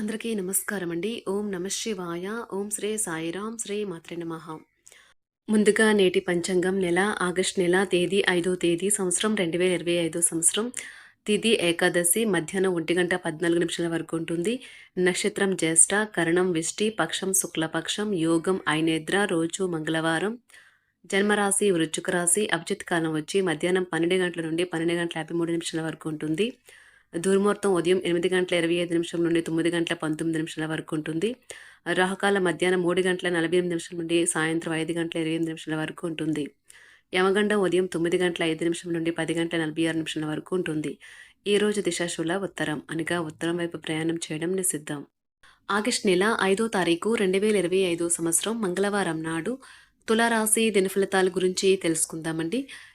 అందరికీ నమస్కారం అండి ఓం నమ శివాయ. ఓం శ్రీ సాయిరాం. శ్రీ మాత్రే నమ. ముందుగా నేటి పంచాంగం నెల ఆగస్ట్ నెల తేదీ ఐదో తేదీ సంవత్సరం రెండు వేల ఇరవై ఐదో సంవత్సరం. తిథి ఏకాదశి మధ్యాహ్నం ఒంటి గంట పద్నాలుగు నిమిషాల వరకు ఉంటుంది. నక్షత్రం జ్యేష్ఠ కరణం విష్టి పక్షం శుక్లపక్షం యోగం ఐనేద్ర రోజు మంగళవారం. జన్మరాశి వృచ్చుక రాశి అభిజిత్ కాలం వచ్చి మధ్యాహ్నం పన్నెండు గంటల నుండి పన్నెండు గంటల యాభై మూడు నిమిషాల వరకు ఉంటుంది. దుర్ముహూర్తం ఉదయం ఎనిమిది గంటల ఇరవై ఐదు నిమిషం నుండి తొమ్మిది గంటల పంతొమ్మిది నిమిషాల వరకు ఉంటుంది. రాహకాల మధ్యాహ్నం మూడు గంటల నలభై ఎనిమిది నిమిషాల నుండి సాయంత్రం ఐదు గంటల ఇరవై ఎనిమిది నిమిషాల వరకు ఉంటుంది. యమగండం ఉదయం తొమ్మిది గంటల ఐదు నిమిషం నుండి పది గంటల నలభై ఆరు నిమిషాల వరకు ఉంటుంది. ఈ రోజు దిశాశూల ఉత్తరం. అనగా ఉత్తరం వైపు ప్రయాణం చేయడం నిషిద్ధం. ఆగస్ట్ నెల ఐదో తారీఖు రెండు వేల ఇరవై ఐదో సంవత్సరం మంగళవారం నాడు తులారాశి దినఫలితాల గురించి తెలుసుకుందామండి.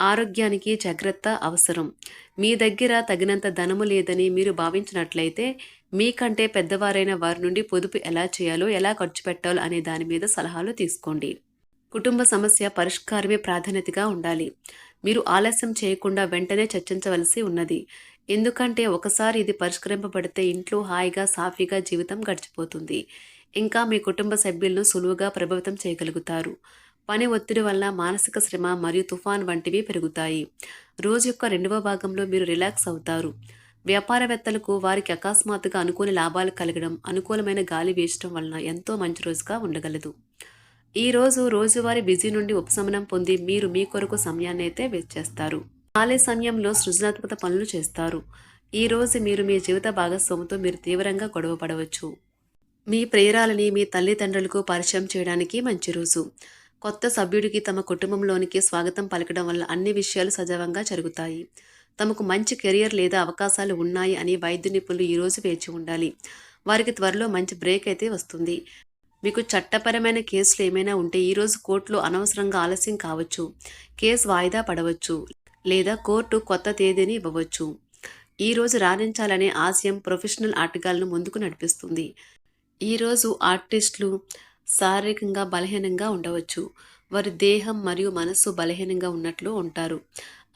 ఆరోగ్యానికి జాగ్రత్త అవసరం. మీ దగ్గర తగినంత ధనము లేదని మీరు భావించినట్లయితే మీకంటే పెద్దవారైన వారి నుండి పొదుపు ఎలా చేయాలో ఎలా ఖర్చు పెట్టాలో అనే దాని మీద సలహాలు తీసుకోండి. కుటుంబ సమస్య పరిష్కారమే ప్రాధాన్యతగా ఉండాలి. మీరు ఆలస్యం చేయకుండా వెంటనే చర్చించవలసి ఉన్నది. ఎందుకంటే ఒకసారి ఇది పరిష్కరింపబడితే ఇంట్లో హాయిగా సాఫీగా జీవితం గడిచిపోతుంది. ఇంకా మీ కుటుంబ సభ్యులను సులువుగా ప్రభావితం చేయగలుగుతారు. పని ఒత్తిడి వల్ల మానసిక శ్రమ మరియు తుఫాన్ వంటివి పెరుగుతాయి. రోజు యొక్క రెండవ భాగంలో మీరు రిలాక్స్ అవుతారు. వ్యాపారవేత్తలకు వారికి అకస్మాత్తుగా అనుకూల లాభాలు కలగడం అనుకూలమైన గాలి వేయటం వలన ఎంతో మంచి రోజుగా ఉండగలదు. ఈ రోజు రోజువారీ బిజీ నుండి ఉపశమనం పొంది మీరు మీ కొరకు సమయాన్ని అయితే వెచ్చేస్తారు ఖాళీ సమయంలో సృజనాత్మక పనులు చేస్తారు. ఈ రోజు మీరు మీ జీవిత భాగస్వామితో మీరు తీవ్రంగా గొడవ పడవచ్చు మీ ప్రేరాలని మీ తల్లిదండ్రులకు పరిచయం చేయడానికి మంచి రోజు. కొత్త సభ్యుడికి తమ కుటుంబంలోనికి స్వాగతం పలకడం వల్ల అన్ని విషయాలు సజావంగా జరుగుతాయి. తమకు మంచి కెరియర్ లేదా అవకాశాలు ఉన్నాయి అని వైద్య నిపుణులు ఈరోజు వేచి ఉండాలి. వారికి త్వరలో మంచి బ్రేక్ అయితే వస్తుంది. మీకు చట్టపరమైన కేసులు ఏమైనా ఉంటే ఈరోజు కోర్టులో అనవసరంగా ఆలస్యం కావచ్చు. కేసు వాయిదా పడవచ్చు లేదా కోర్టు కొత్త తేదీని ఇవ్వవచ్చు. ఈరోజు రాణించాలనే ఆశయం ప్రొఫెషనల్ ఆటగాళ్ళను ముందుకు నడిపిస్తుంది. ఈరోజు ఆర్టిస్టులు శారీరకంగా బలహీనంగా ఉండవచ్చు. వారి దేహం మరియు మనస్సు బలహీనంగా ఉన్నట్లు ఉంటారు.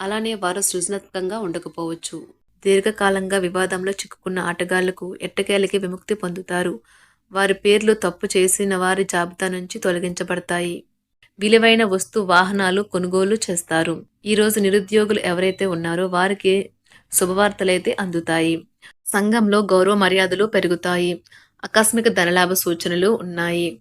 అలానే వారు సృజనాత్మకంగా ఉండకపోవచ్చు. దీర్ఘకాలంగా వివాదంలో చిక్కుకున్న ఆటగాళ్ళకు ఎట్టకేలకి విముక్తి పొందుతారు. వారి పేర్లు తప్పు చేసిన వారి జాబితా నుంచి తొలగించబడతాయి. విలువైన వస్తు వాహనాలు కొనుగోలు చేస్తారు. ఈరోజు నిరుద్యోగులు ఎవరైతే ఉన్నారో వారికి శుభవార్తలైతే అందుతాయి. సంఘంలో గౌరవ మర్యాదలు పెరుగుతాయి. ఆకస్మిక ధనలాభ సూచనలు ఉన్నాయి.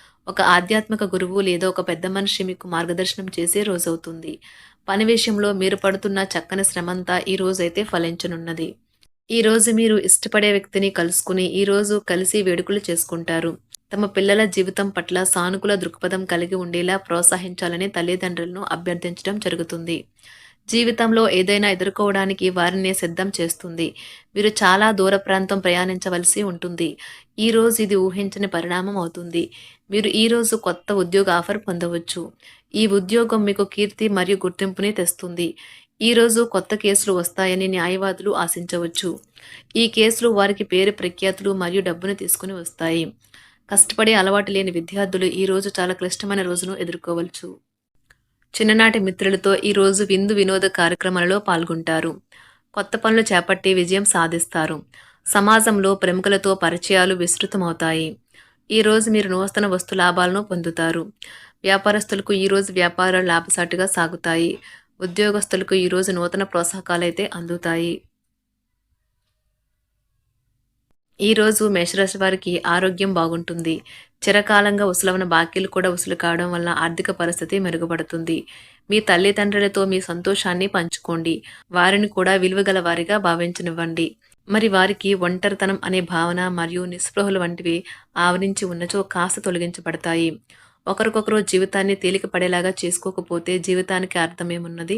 ఒక ఆధ్యాత్మిక గురువు లేదా ఒక పెద్ద మనిషి మీకు మార్గదర్శనం చేసే రోజవుతుంది. పని విషయంలో మీరు పడుతున్న చక్కని శ్రమంతా ఈ రోజైతే ఫలించనున్నది. ఈ రోజు మీరు ఇష్టపడే వ్యక్తిని కలుసుకుని ఈ రోజు కలిసి వేడుకలు చేసుకుంటారు. తమ పిల్లల జీవితం పట్ల సానుకూల దృక్పథం కలిగి ఉండేలా ప్రోత్సహించాలని తల్లిదండ్రులను అభ్యర్థించడం జరుగుతుంది. జీవితంలో ఏదైనా ఎదుర్కోవడానికి వారిని సిద్ధం చేస్తుంది. మీరు చాలా దూర ప్రాంతం ప్రయాణించవలసి ఉంటుంది. ఈ రోజు ఇది ఊహించని పరిణామం అవుతుంది. మీరు ఈ రోజు కొత్త ఉద్యోగ ఆఫర్ పొందవచ్చు. ఈ ఉద్యోగం మీకు కీర్తి మరియు గుర్తింపుని తెస్తుంది. ఈ రోజు కొత్త కేసులు వస్తాయని న్యాయవాదులు ఆశించవచ్చు. ఈ కేసులు వారికి పేరు ప్రఖ్యాతులు మరియు డబ్బును తీసుకుని వస్తాయి. కష్టపడే అలవాటు లేని విద్యార్థులు ఈ రోజు చాలా క్లిష్టమైన రోజును ఎదుర్కోవచ్చు. చిన్ననాటి మిత్రులతో ఈరోజు విందు వినోద కార్యక్రమాలలో పాల్గొంటారు. కొత్త పనులు చేపట్టి విజయం సాధిస్తారు. సమాజంలో ప్రముఖులతో పరిచయాలు విస్తృతమవుతాయి. ఈ రోజు మీరు నూతన వస్తు లాభాలను పొందుతారు. వ్యాపారస్తులకు ఈ రోజు వ్యాపారాలు లాభసాటిగా సాగుతాయి. ఉద్యోగస్తులకు ఈరోజు నూతన ప్రోత్సాహకాలు అయితే అందుతాయి. ఈరోజు మేషరాశి వారికి ఆరోగ్యం బాగుంటుంది. చిరకాలంగా ఉసులవన బాకీలు కూడా ఉసులు కావడం వల్ల ఆర్థిక పరిస్థితి మెరుగుపడుతుంది. మీ తల్లిదండ్రులతో మీ సంతోషాన్ని పంచుకోండి. వారిని కూడా విలువగల వారిగా భావించనివ్వండి. మరి వారికి ఒంటరితనం అనే భావన మరియు నిస్పృహలు వంటివి ఆవరించి ఉన్నచో కాస్త తొలగించబడతాయి. ఒకరికొకరు జీవితాన్ని తేలిక పడేలాగా చేసుకోకపోతే జీవితానికి అర్థమేమున్నది?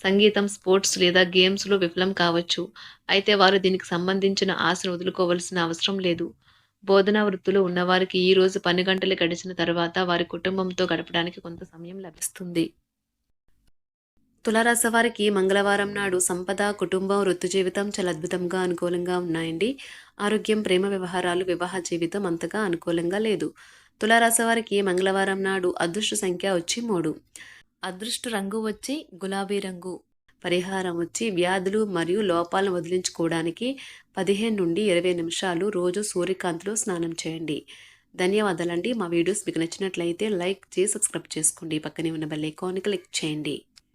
సంగీతం స్పోర్ట్స్ లేదా గేమ్స్లో విఫలం కావచ్చు. అయితే వారు దీనికి సంబంధించిన ఆశను వదులుకోవలసిన అవసరం లేదు. బోధనా వృత్తిలో ఉన్నవారికి ఈ రోజు పని గంటలు గడిచిన తర్వాత వారి కుటుంబంతో గడపడానికి కొంత సమయం లభిస్తుంది. తులారాశి వారికి మంగళవారం నాడు సంపద కుటుంబం వృత్తి జీవితం చాలా అద్భుతంగా అనుకూలంగా ఉన్నాయండి. ఆరోగ్యం ప్రేమ వ్యవహారాలు వివాహ జీవితం అంతగా అనుకూలంగా లేదు. తులారాశి వారికి మంగళవారం నాడు అదృష్ట సంఖ్య వచ్చి మూడు. అదృష్ట రంగు వచ్చి గులాబీ రంగు. పరిహారం వచ్చి వ్యాధులు మరియు లోపాలను వదిలించుకోవడానికి పదిహేను నుండి ఇరవై నిమిషాలు రోజు సూర్యకాంతిలో స్నానం చేయండి. ధన్యవాదాలండి. మా వీడియోస్ మీకు నచ్చినట్లయితే లైక్ చేసి సబ్స్క్రైబ్ చేసుకోండి. పక్కనే ఉన్న బెల్ ఐకాన్ క్లిక్ చేయండి.